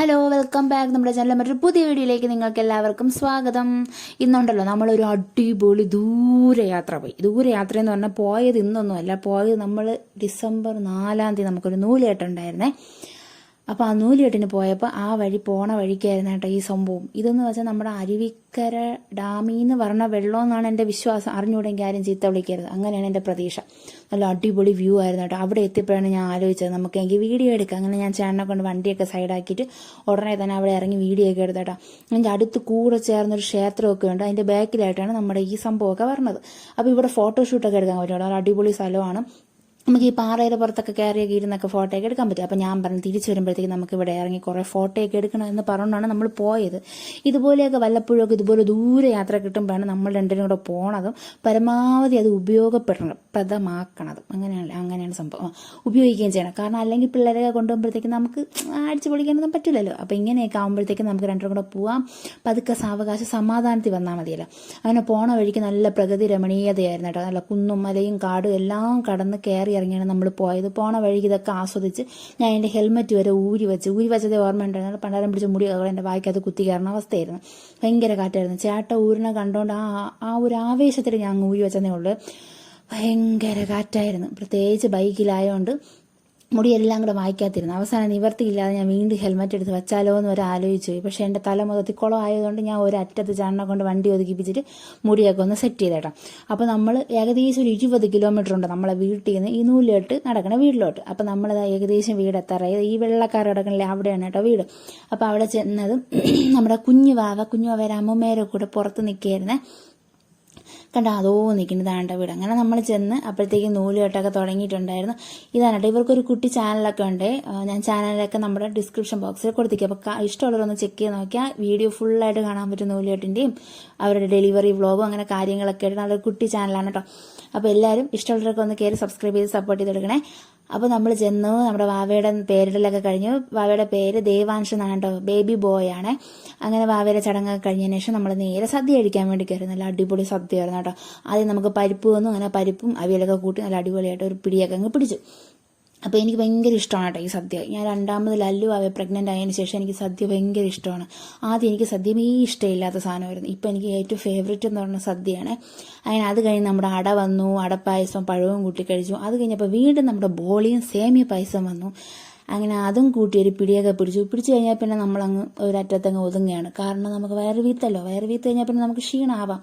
Hello welcome back നമ്മുടെ ചാനലിലെ മറ്റൊരു പുതിയ വീഡിയോയിലേക്ക് നിങ്ങൾക്ക് എല്ലാവർക്കും സ്വാഗതം. ഇന്നുണ്ടല്ലോ നമ്മളൊരു അടിപൊളി ദൂരയാത്ര പോയി. ദൂരയാത്ര എന്ന് പറഞ്ഞാൽ പോയത് ഇന്നൊന്നുമല്ല. പോയത് നമ്മൾ ഡിസംബർ നാലാം തീയതി നമുക്കൊരു നൂലേട്ടുണ്ടായിരുന്നേ അപ്പോൾ ആ നൂലുകെട്ടിന് പോയപ്പോൾ ആ വഴി പോണ വഴിക്കായിരുന്നു കേട്ടോ ഈ സംഭവം. ഇതെന്ന് വെച്ചാൽ നമ്മുടെ അരുവിക്കര ഡാമിൽ നിന്ന് പറഞ്ഞ വെള്ളം എന്നാണ് എന്റെ വിശ്വാസം അറിഞ്ഞുകൂടെങ്കിൽ ആരും ചീത്ത വിളിക്കരുത്. അങ്ങനെയാണ് എന്റെ പ്രതീക്ഷ. നല്ല അടിപൊളി വ്യൂ ആയിരുന്നു കേട്ടോ. അവിടെ എത്തിയപ്പോഴാണ് ഞാൻ ആലോചിച്ചത് നമുക്ക് എനിക്ക് വീഡിയോ എടുക്കാം. അങ്ങനെ ഞാൻ ചേട്ടനെ കൊണ്ട് വണ്ടിയൊക്കെ സൈഡാക്കിയിട്ട് ഉടനെ തന്നെ അവിടെ ഇറങ്ങി വീഡിയോ ഒക്കെ എടുത്തേട്ടാ അതിന്റെ അടുത്ത് കൂടെ ചേർന്നൊരു ക്ഷേത്രമൊക്കെ ഉണ്ട്. അതിന്റെ ബാക്കിലായിട്ടാണ് നമ്മുടെ ഈ സംഭവമൊക്കെ പറഞ്ഞത് അപ്പോൾ ഇവിടെ ഫോട്ടോഷൂട്ടൊക്കെ എടുക്കാൻ പറ്റും കേട്ടോ. അടിപൊളി സ്ഥലമാണ്. നമുക്ക് ഈ പാറയുടെ പുറത്തൊക്കെ കയറിയൊക്കെ ഇരുന്നൊക്കെ ഫോട്ടോ ഒക്കെ എടുക്കാൻ പറ്റും. അപ്പം ഞാൻ പറഞ്ഞു തിരിച്ചു വരുമ്പോഴത്തേക്ക് നമുക്ക് ഇവിടെ ഇറങ്ങി കുറേ ഫോട്ടോ ഒക്കെ എടുക്കണം എന്ന് പറഞ്ഞാണ് നമ്മൾ പോയത്. ഇതുപോലെയൊക്കെ വല്ലപ്പോഴൊക്കെ ഇതുപോലെ ദൂരെ യാത്ര കിട്ടുമ്പോഴാണ് നമ്മൾ രണ്ടിനും കൂടെ പോണതും പരമാവധി അത് ഉപയോഗപ്പെടണം പ്രദമാക്കണതും അങ്ങനെയാണ് അങ്ങനെയാണ് സംഭവം. ഉപയോഗിക്കുകയും ചെയ്യണം. കാരണം അല്ലെങ്കിൽ പിള്ളേരെ കൊണ്ടുപോകുമ്പോഴത്തേക്ക് നമുക്ക് അടിച്ചു പൊളിക്കാനൊന്നും പറ്റില്ലല്ലോ അപ്പം ഇങ്ങനെയൊക്കെ ആകുമ്പോഴത്തേക്ക് നമുക്ക് രണ്ടും കൂടെ പോവാം. പതുക്കെ സാവകാശം സമാധാനത്തിൽ വന്നാൽ മതിയല്ലോ. അങ്ങനെ പോണ വഴിക്ക് നല്ല പ്രകൃതി രമണീയതയായിരുന്നു കേട്ടോ. നല്ല കുന്നും മലയും കാടും എല്ലാം കടന്ന് കയറി ഇറങ്ങിയാണ് നമ്മൾ പോയത്. പോണ വഴിക്ക് ഇതൊക്കെ ആസ്വദിച്ച് ഞാൻ എന്റെ ഹെൽമെറ്റ് വരെ ഊരി വെച്ച് ഊരി വെച്ചത് ഓർമ്മ ഉണ്ടായിരുന്നു പണ്ടാരം പിടിച്ച മുടി അതുപോലെ എന്റെ വായിക്കകത്ത് കുത്തി കയറുന്ന അവസ്ഥയായിരുന്നു. ഭയങ്കര കാറ്റായിരുന്നു. ചേട്ട ഊരിനെ കണ്ടുകൊണ്ട് ആ ആ ഒരു ആവേശത്തിൽ ഞാൻ ഊരി വെച്ചതേ ഉള്ളൂ. ഭയങ്കര കാറ്റായിരുന്നു. പ്രത്യേകിച്ച് ബൈക്കിലായതുകൊണ്ട് മുടിയെല്ലാം കൂടെ വായിക്കാത്തിരുന്നു അവസാനം നിവർത്തിയില്ലാതെ ഞാൻ വീണ്ടും ഹെൽമെറ്റ് എടുത്ത് വെച്ചാലോ എന്ന് വരെ ആലോചിച്ചു പോയി. പക്ഷേ എന്റെ തല മൊത്തത്തിൽ കുളം ആയതുകൊണ്ട് ഞാൻ ഒരു അറ്റത്ത് ചാണകം കൊണ്ട് വണ്ടി ഒതുക്കിപ്പിച്ചിട്ട് മുടിയൊക്കെ ഒന്ന് സെറ്റ് ചെയ്തേട്ടാം അപ്പോൾ നമ്മൾ ഏകദേശം ഒരു ഇരുപത് കിലോമീറ്റർ ഉണ്ട് നമ്മളെ വീട്ടിൽ നിന്ന് ഈ നൂലിലോട്ട് നടക്കണ വീട്ടിലോട്ട്. അപ്പോൾ നമ്മളത് ഏകദേശം വീട് എത്താറായി. ഈ വെള്ളക്കാർ കിടക്കണില്ലേ അവിടെയാണ് കേട്ടോ വീട്. അപ്പോൾ അവിടെ ചെന്നതും നമ്മുടെ കുഞ്ഞു വാവ കുഞ്ഞു വാവ കൂടെ പുറത്ത് നിൽക്കുകയായിരുന്നേ. കണ്ട അതോ നിൽക്കുന്നത് ആണ്ട വീട്. അങ്ങനെ നമ്മൾ ചെന്ന് അപ്പോഴത്തേക്കും നൂലുകെട്ടൊക്കെ തുടങ്ങിയിട്ടുണ്ടായിരുന്നു. ഇതാണ് കേട്ടോ. ഇവർക്കൊരു കുട്ടി ചാനലൊക്കെ ഉണ്ട്. ഞാൻ ചാനലൊക്കെ നമ്മുടെ ഡിസ്ക്രിപ്ഷൻ ബോക്സിൽ കൊടുത്തിരിക്കും. അപ്പോൾ ഇഷ്ടമുള്ളവരൊന്ന് ചെക്ക് ചെയ്ത് നോക്കിയാൽ വീഡിയോ ഫുള്ളായിട്ട് കാണാൻ പറ്റും നൂലുകെട്ടിന്റെയും അവരുടെ ഡെലിവറി വ്ളോഗും അങ്ങനെ കാര്യങ്ങളൊക്കെ ആയിട്ട്. നല്ലൊരു കുട്ടി ചാനലാണ് കേട്ടോ. അപ്പോൾ എല്ലാവരും ഇഷ്ടമുള്ളവരൊക്കെ ഒന്ന് കയറി സബ്സ്ക്രൈബ് ചെയ്ത് സപ്പോർട്ട് ചെയ്തെടുക്കണേ. അപ്പോൾ നമ്മൾ ചെന്നു നമ്മുടെ വാവയുടെ പേരിടലൊക്കെ കഴിഞ്ഞു. വാവയുടെ പേര് ദേവാൻഷ് എന്നാണ് കേട്ടോ. ബേബി ബോയ് ആണ്. അങ്ങനെ വാവയുടെ ചടങ്ങൊക്കെ കഴിഞ്ഞതിന് ശേഷം നമ്മൾ നേരെ സദ്യ കഴിക്കാൻ വേണ്ടി കയറി നല്ല അടിപൊളി സദ്യയായിരുന്നു കേട്ടോ. ആദ്യം നമുക്ക് പരിപ്പ് വന്നു. അങ്ങനെ പരിപ്പും അവിയലൊക്കെ കൂട്ടി നല്ല അടിപൊളിയായിട്ട് ഒരു പിടിയൊക്കെ അങ്ങ് പിടിച്ചു. അപ്പോൾ എനിക്ക് ഭയങ്കര ഇഷ്ടമാണ് കേട്ടോ ഈ സദ്യ. ഞാൻ രണ്ടാമത് ലല്ലു ആവെ പ്രഗ്നന്റ് ആയതിനു ശേഷം എനിക്ക് സദ്യ ഭയങ്കര ഇഷ്ടമാണ്. ആദ്യം എനിക്ക് സദ്യമേ ഇഷ്ടമില്ലാത്ത സാധനമായിരുന്നു. ഇപ്പോൾ എനിക്ക് ഏറ്റവും ഫേവറേറ്റ് എന്ന് പറഞ്ഞ സദ്യയാണ്. അങ്ങനെ അത് കഴിഞ്ഞ് നമ്മുടെ അട വന്നു അടപ്പായസം പഴവും കൂട്ടി കഴിച്ചു. അത് കഴിഞ്ഞപ്പോൾ വീണ്ടും നമ്മുടെ ബോളിയും സേമിയ പായസം വന്നു. അങ്ങനെ അതും കൂട്ടി ഒരു പിടിയൊക്കെ പിടിച്ചു. പിടിച്ചു കഴിഞ്ഞാൽ പിന്നെ നമ്മളങ്ങ് ഒരറ്റത്തങ്ങ് ഒതുങ്ങുകയാണ്. കാരണം നമുക്ക് വയറ് വീത്തല്ലോ വയറ് വീത്ത് കഴിഞ്ഞാൽ പിന്നെ നമുക്ക് ക്ഷീണമാവാം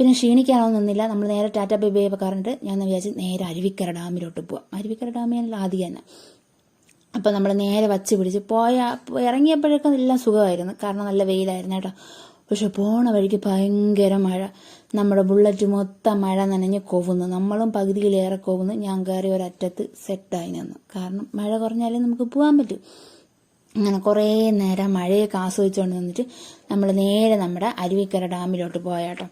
പിന്നെ ക്ഷീണിക്കാനൊന്നും നിന്നില്ല. നമ്മൾ നേരെ ടാറ്റ ബൈ ബൈ പറഞ്ഞിട്ട് ഞാൻ വിചാരിച്ചു നേരെ അരുവിക്കര ഡാമിലോട്ട് പോവാം. അരുവിക്കര ഡാമിയാണല്ലോ ആദ്യം തന്നെ. അപ്പോൾ നമ്മൾ നേരെ വച്ച് പിടിച്ച് പോയ ഇറങ്ങിയപ്പോഴൊക്കെ എല്ലാം സുഖമായിരുന്നു. കാരണം നല്ല വെയിലായിരുന്നു കേട്ടോ. പക്ഷെ പോണ വഴിക്ക് ഭയങ്കര മഴ. നമ്മുടെ ബുള്ളറ്റ് മൊത്തം മഴ നനഞ്ഞ് കൊവുന്നു. നമ്മളും പകുതിയിലേറെ കൊവുന്നു. ഞാൻ കയറി ഒരറ്റത്ത് സെറ്റായി നിന്ന്. കാരണം മഴ കുറഞ്ഞാലേ നമുക്ക് പോകാൻ പറ്റൂ. അങ്ങനെ കുറേ നേരം മഴയൊക്കെ ആസ്വദിച്ചുകൊണ്ട് നിന്നിട്ട് നമ്മൾ നേരെ നമ്മുടെ അരുവിക്കര ഡാമിലോട്ട് പോയാട്ടോ.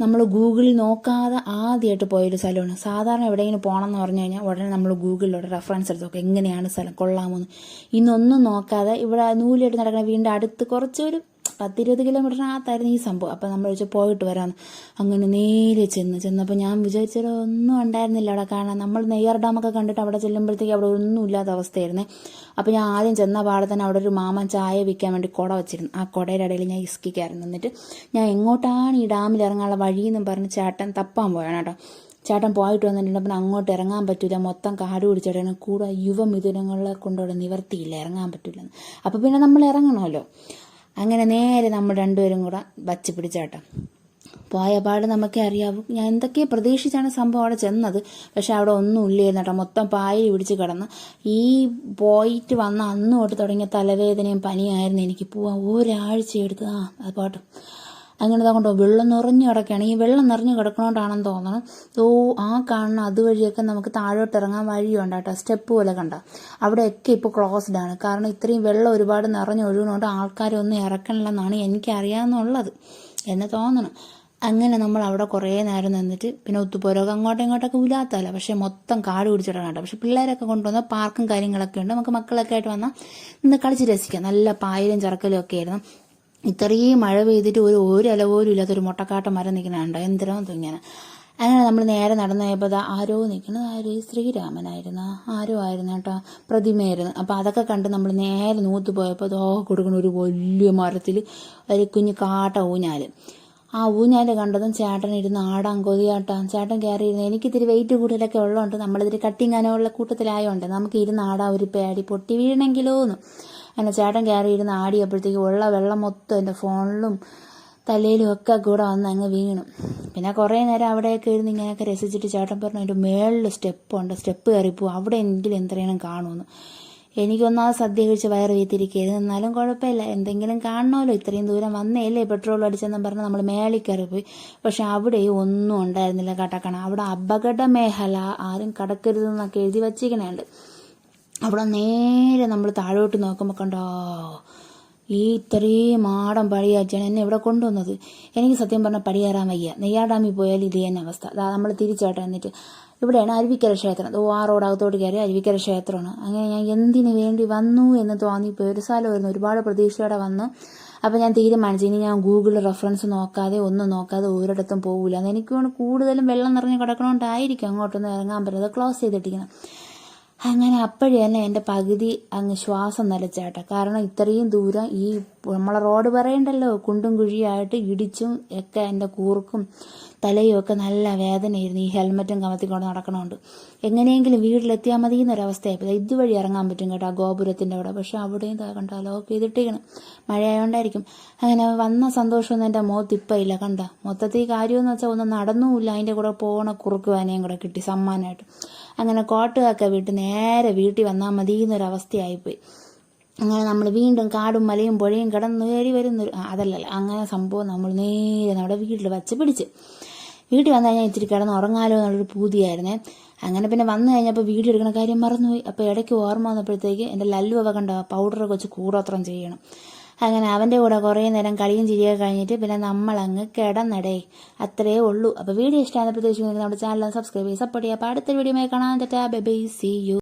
നമ്മൾ ഗൂഗിളിൽ നോക്കാതെ ആദ്യമായിട്ട് പോയൊരു സ്ഥലമാണ്. സാധാരണ എവിടെയെങ്കിലും പോകണം എന്ന് പറഞ്ഞു കഴിഞ്ഞാൽ ഉടനെ നമ്മൾ ഗൂഗിളിലൂടെ റെഫറൻസ് എടുത്ത് നോക്കാം എങ്ങനെയാണ് സ്ഥലം? കൊള്ളാമോന്ന് ഇന്നൊന്നും നോക്കാതെ ഇവിടെ നൂലിയിട്ട് നടക്കുന്ന വീടിന്റെ അടുത്ത് കുറച്ചൊരു പത്തിരുപത് കിലോമീറ്ററിനകത്തായിരുന്നു ഈ സംഭവം. അപ്പോൾ നമ്മൾ വെച്ച് പോയിട്ട് വരാമെന്ന് അങ്ങനെ നേരെ ചെന്ന് ചെന്നപ്പോൾ ഞാൻ വിചാരിച്ചത് ഒന്നും ഉണ്ടായിരുന്നില്ല അവിടെ കാണാൻ. നമ്മൾ നെയ്യാർ ഡാമൊക്കെ കണ്ടിട്ട് അവിടെ ചെല്ലുമ്പോഴത്തേക്ക് അവിടെ ഒന്നും ഇല്ലാത്ത അവസ്ഥയായിരുന്നേ. അപ്പോൾ ഞാൻ ആദ്യം ചെന്ന പാടെ തന്നെ അവിടെ ഒരു മാമൻ ചായ വിൽക്കാൻ വേണ്ടി കുട വെച്ചിരുന്നു. ആ കുടയുടെ ഇടയിൽ ഞാൻ ഇസ്കിക്കായിരുന്നു എന്നിട്ട് ഞാൻ എങ്ങോട്ടാണ് ഈ ഡാമിൽ ഇറങ്ങാനുള്ള വഴിയെന്നും പറഞ്ഞ് ചേട്ടൻ തപ്പാൻ പോയാണ് കേട്ടോ. ചേട്ടൻ പോയിട്ട് വന്നിട്ടുണ്ട്. അങ്ങോട്ട് ഇറങ്ങാൻ പറ്റില്ല മൊത്തം കാട് പിടിച്ചിടണം കൂടെ യുവമിഥുനങ്ങളെ കൊണ്ടോടെ നിവർത്തിയില്ല. ഇറങ്ങാൻ പറ്റില്ല അപ്പോൾ പിന്നെ നമ്മൾ ഇറങ്ങണമല്ലോ. അങ്ങനെ നേരെ നമ്മൾ രണ്ടുപേരും കൂടെ വച്ച് പിടിച്ചേട്ടാ. പോയ പാട് നമുക്കേ അറിയാവൂ. ഞാൻ എന്തൊക്കെ പ്രതീക്ഷിച്ചാണ് സംഭവം അവിടെ ചെന്നത്. പക്ഷെ അവിടെ ഒന്നും ഇല്ലായിരുന്നു കേട്ടോ. മൊത്തം പായ പിടിച്ച് കിടന്ന്. ഈ പോയിട്ട് വന്ന അന്ന് തൊട്ട് തുടങ്ങിയ തലവേദനയും പനിയായിരുന്നു എനിക്ക് പോവാൻ. ഒരാഴ്ച എടുത്ത്. ആ അത് പാട്ട്. അങ്ങനെ കൊണ്ടോ വെള്ളം നിറഞ്ഞു കിടക്കുകയാണ്. ഈ വെള്ളം നിറഞ്ഞു കിടക്കണോണ്ടാണെന്ന് തോന്നണം. ഓ ആ കാണുന്ന അതുവഴിയൊക്കെ നമുക്ക് താഴോട്ട് ഇറങ്ങാൻ വഴിയുണ്ട് കേട്ടോ. സ്റ്റെപ്പ് പോലെ കണ്ട. അവിടെയൊക്കെ ഇപ്പോൾ ക്ലോസ്ഡ് ആണ്. കാരണം ഇത്രയും വെള്ളം ഒരുപാട് നിറഞ്ഞു ഒഴുകുന്നതുകൊണ്ട് ആൾക്കാരൊന്നും ഇറക്കണില്ലെന്നാണ് എനിക്ക് അറിയാമെന്നുള്ളത് എന്ന് തോന്നണം. അങ്ങനെ നമ്മൾ അവിടെ കുറേ നേരം നിന്നിട്ട് പിന്നെ ഒത്തുപോരൊക്കെ അങ്ങോട്ടും ഇങ്ങോട്ടൊക്കെ ഇല്ലാത്തല്ല പക്ഷെ മൊത്തം കാട് പിടിച്ചിട്ടാണ് കേട്ടോ. പക്ഷെ പിള്ളേരൊക്കെ കൊണ്ടുവന്ന പാർക്കും കാര്യങ്ങളൊക്കെ ഉണ്ട്. നമുക്ക് മക്കളൊക്കെ ആയിട്ട് വന്നാൽ നിന്ന് കളിച്ച് രസിക്കാം. നല്ല പായലും ചിറക്കലും ഒക്കെ ആയിരുന്നു. ഇത്രയും മഴ പെയ്തിട്ട് ഒരു ഒരു ഇല പോലും ഇല്ലാത്തൊരു മുട്ടക്കാട്ട മരം നിൽക്കുന്നുണ്ട് എന്തിനാ ഇങ്ങനെ? അങ്ങനെ നമ്മൾ നേരെ നടന്നു പോയപ്പോൾ ആരോ നിൽക്കുന്നത്. ആര്? ശ്രീരാമനായിരുന്നു. ആരോ ആയിരുന്നു കേട്ടോ? പ്രതിമയായിരുന്നു. അപ്പോൾ അതൊക്കെ കണ്ട് നമ്മൾ നേരെ നൂത്ത് പോയപ്പോൾ ദോ കൊടുക്കുന്ന ഒരു വലിയ മരത്തിൽ ഒരു കുഞ്ഞു കാട്ട ഊഞ്ഞാൽ ആ ഊഞ്ഞാൽ കണ്ടതും ചേട്ടൻ ഇരുന്ന് ആടാൻ കൊതിയാട്ടാം. ചേട്ടൻ കയറി ഇരുന്ന് എനിക്ക് ഇത്തിരി വെയിറ്റ് കൂടുതലൊക്കെ ഉള്ളതുകൊണ്ട് നമ്മളിതിരി കട്ടിങ്ങാനുള്ള കൂട്ടത്തിലായതുകൊണ്ട് നമുക്ക് ഇരുന്ന് ആടാ ഒരു പേടി പൊട്ടി വീഴണമെങ്കിലോ എന്ന് അങ്ങനെ ചേട്ടൻ കയറി ഇരുന്ന് ആടിയപ്പോഴത്തേക്ക് ഉള്ള വെള്ളം മൊത്തം എന്റെ ഫോണിലും തലയിലും ഒക്കെ കൂടെ വന്ന് അങ്ങ് വീണു. പിന്നെ കുറേ നേരം അവിടെയൊക്കെ ഇരുന്ന് ഇങ്ങനെയൊക്കെ രസിച്ചിട്ട് ചേട്ടൻ പറഞ്ഞു അതിന്റെ മേളിൽ സ്റ്റെപ്പുണ്ട് സ്റ്റെപ്പ് കയറിപ്പോവും അവിടെ എങ്കിലും എന്തരേണം കാണുമെന്ന്. എനിക്കൊന്നാമത് സദ്യ കഴിച്ച് വയറ് വീത്തിരിക്കരുത്. എന്നാലും കുഴപ്പമില്ല. എന്തെങ്കിലും കാണണമല്ലോ. ഇത്രയും ദൂരം വന്നേല്ലേ പെട്രോൾ അടിച്ചെന്നും പറഞ്ഞ് നമ്മൾ മേളിൽ പോയി പക്ഷെ അവിടെ ഒന്നും ഉണ്ടായിരുന്നില്ല കടക്കണ അവിടെ അപകട മേഖല ആരും കടക്കരുതെന്നൊക്കെ എഴുതി വച്ചിരിക്കണുണ്ട്. അവിടെ നേരെ നമ്മൾ താഴോട്ട് നോക്കുമ്പോൾ കണ്ടോ? ഈ ഇത്രയും മാടം അച്ഛൻ എന്നെ ഇവിടെ കൊണ്ടുവന്നത്. എനിക്ക് സത്യം പറഞ്ഞാൽ പടിയേറാൻ വയ്യ. നെയ്യാർ ഡാമിൽ പോയാൽ ഇത് തന്നെ അവസ്ഥ. അതാ നമ്മൾ തിരിച്ചോട്ടെ എന്നിട്ട്. ഇവിടെയാണ് അരുവിക്കര ക്ഷേത്രം. ഓ ആ റോഡ് അകത്തോട്ട് കയറി അരുവിക്കര ക്ഷേത്രമാണ്. അങ്ങനെ ഞാൻ എന്തിനു വേണ്ടി വന്നു എന്ന് തോന്നിപ്പോയി ഒരു സ്ഥലമായിരുന്നു ഒരുപാട് പ്രതീക്ഷയോടെ വന്നു. അപ്പം ഞാൻ തീരുമാനിച്ചു. ഇനി ഞാൻ ഗൂഗിൾ റെഫറൻസ് നോക്കാതെ ഒന്നും നോക്കാതെ ഒരിടത്തും പോകില്ല അത് എനിക്ക് കൂടുതലും വെള്ളം നിറഞ്ഞ് കിടക്കണോണ്ടായിരിക്കും അങ്ങോട്ടൊന്നും ഇറങ്ങാൻ പറ്റുന്നത് ക്ലോസ് ചെയ്തിട്ടിരിക്കണം. അങ്ങനെ അപ്പോഴേ തന്നെ എന്റെ പകുതി അങ്ങ് ശ്വാസം നിലച്ചേട്ടാ. കാരണം ഇത്രയും ദൂരം ഈ നമ്മളെ റോഡ് പറയണ്ടല്ലോ കുണ്ടും കുഴിയായിട്ട് ഇടിച്ചും ഒക്കെ എന്റെ കൂർക്കും തലയും ഒക്കെ നല്ല വേദനയായിരുന്നു. ഈ ഹെൽമറ്റും കമത്തിക്കൊണ്ട് നടക്കണമുണ്ട് എങ്ങനെയെങ്കിലും വീട്ടിലെത്തിയാൽ മതി എന്നൊരവസ്ഥയായി ഇതുവഴി ഇറങ്ങാൻ പറ്റും കേട്ടോ ആ ഗോപുരത്തിന്റെ അവിടെ. പക്ഷെ അവിടെയും കണ്ട ലോക്ക് ചെയ്തിട്ടിരിക്കണം മഴയായോണ്ടായിരിക്കും. അങ്ങനെ വന്ന സന്തോഷമൊന്നും എന്റെ മുഖത്ത് ഇപ്പം ഇല്ല. കണ്ട മൊത്തത്തിൽ കാര്യമെന്ന് വെച്ചാൽ ഒന്നും നടന്നുമില്ല. അതിന്റെ കൂടെ കുറുക്ക് വേനയും കൂടെ കിട്ടി സമ്മാനമായിട്ട്. അങ്ങനെ കോട്ടുകാക്ക വീട്ട് നേരെ വീട്ടിൽ വന്നാൽ മതി എന്നൊരവസ്ഥയായിപ്പോയി അങ്ങനെ നമ്മൾ വീണ്ടും കാടും മലയും പുഴയും കടന്ന് കയറി വരുന്നൊരു അതല്ലല്ലോ. അങ്ങനെ സംഭവം നമ്മൾ നേരെ നമ്മുടെ വീട്ടിൽ വച്ച് പിടിച്ച്. വീട്ടിൽ വന്നു കഴിഞ്ഞാൽ ഇത്തിരി കിടന്ന് ഉറങ്ങാലോ എന്നുള്ളൊരു പൂതിയായിരുന്നേ. അങ്ങനെ പിന്നെ വന്നു കഴിഞ്ഞപ്പോൾ വീഡിയോ എടുക്കുന്ന കാര്യം മറന്നുപോയി. അപ്പോൾ ഇടയ്ക്ക് ഓർമ്മ വന്നപ്പോഴത്തേക്ക് എന്റെ ലല്ലു അവ കണ്ട പൗഡറൊക്കെ വെച്ച് കൂടോത്രം ചെയ്യണം. അങ്ങനെ അവന്റെ കൂടെ കുറേ നേരം കളിയും ചിരിയൊക്കെ കഴിഞ്ഞിട്ട് പിന്നെ നമ്മളങ്ങ് കിടന്നടേ. അത്രേ ഉള്ളൂ. അപ്പോൾ വീഡിയോ ഇഷ്ടമായപ്പോഴത്തേക്ക് നമ്മുടെ ചാനൽ സബ്സ്ക്രൈബ് ചെയ്ത് സപ്പോർട്ട് ചെയ്യുക. അപ്പോൾ അടുത്ത വീഡിയോ കാണാൻ തെറ്റാ ബൈ സി യു